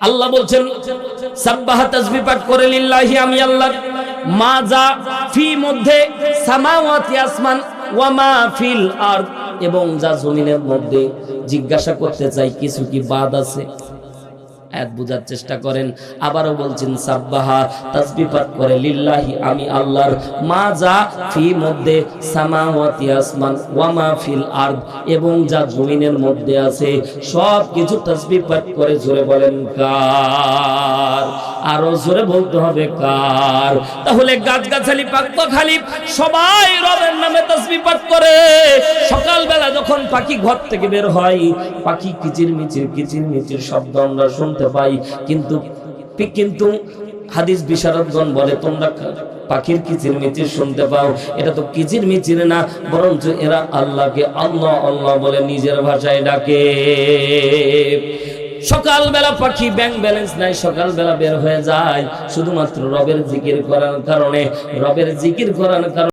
আল্লাহ বলছেন, সাব্বাহা তাসবিহ পাঠ করে লিল্লাহি আমি আল্লাহ। মা যা ফি মধ্যে সামাওয়াতি আসমান, ওয়া মা ফিল আরদ। এবং যা জমিনের মধ্যে জিজ্ঞাসা করতে চাই, কিছু কি বাদ আছে? আয়াত বোঝার চেষ্টা করেন। আবারও বলছেন, সাব্বাহা, তাসবিহ পাঠ করে লিল্লাহি, আমি আল্লাহর, মা যা ফি মধ্যে, সামাওয়াতি আসমান, ওয়া মা ফিল আরদ, এবং যা জমিনের মধ্যে আছে সব কিছু তাসবিহ পাঠ করে জোরে বলেন, কার? আরও জোরে বলতে হবে, কার? তাহলে গাছগাছালি খালি সবাই রবের নামে তাসবিহ পাঠ করে সকালবেলা যখন পাখি ঘর থেকে বের হয়, পাখি কিচির মিচির কিচির মিচির শব্দ আমরা শুনতে পাই। কিন্তু কিন্তু হাদিস বিশারদগণ বলে, তোমরা পাখির কিচির মিচির শুনতে পাও। এটা তো কিচির মিচির না, বরঞ্চ এরা আল্লাহকে আল্লাহ আল্লাহ বলে নিজের ভাষায় ডাকে। সকালবেলা পাখি ব্যাংক ব্যালেন্স নাই, সকালবেলা বের হয়ে যায়। শুধুমাত্র রবের জিকির করার কারণে, রবের জিকির করার কারণে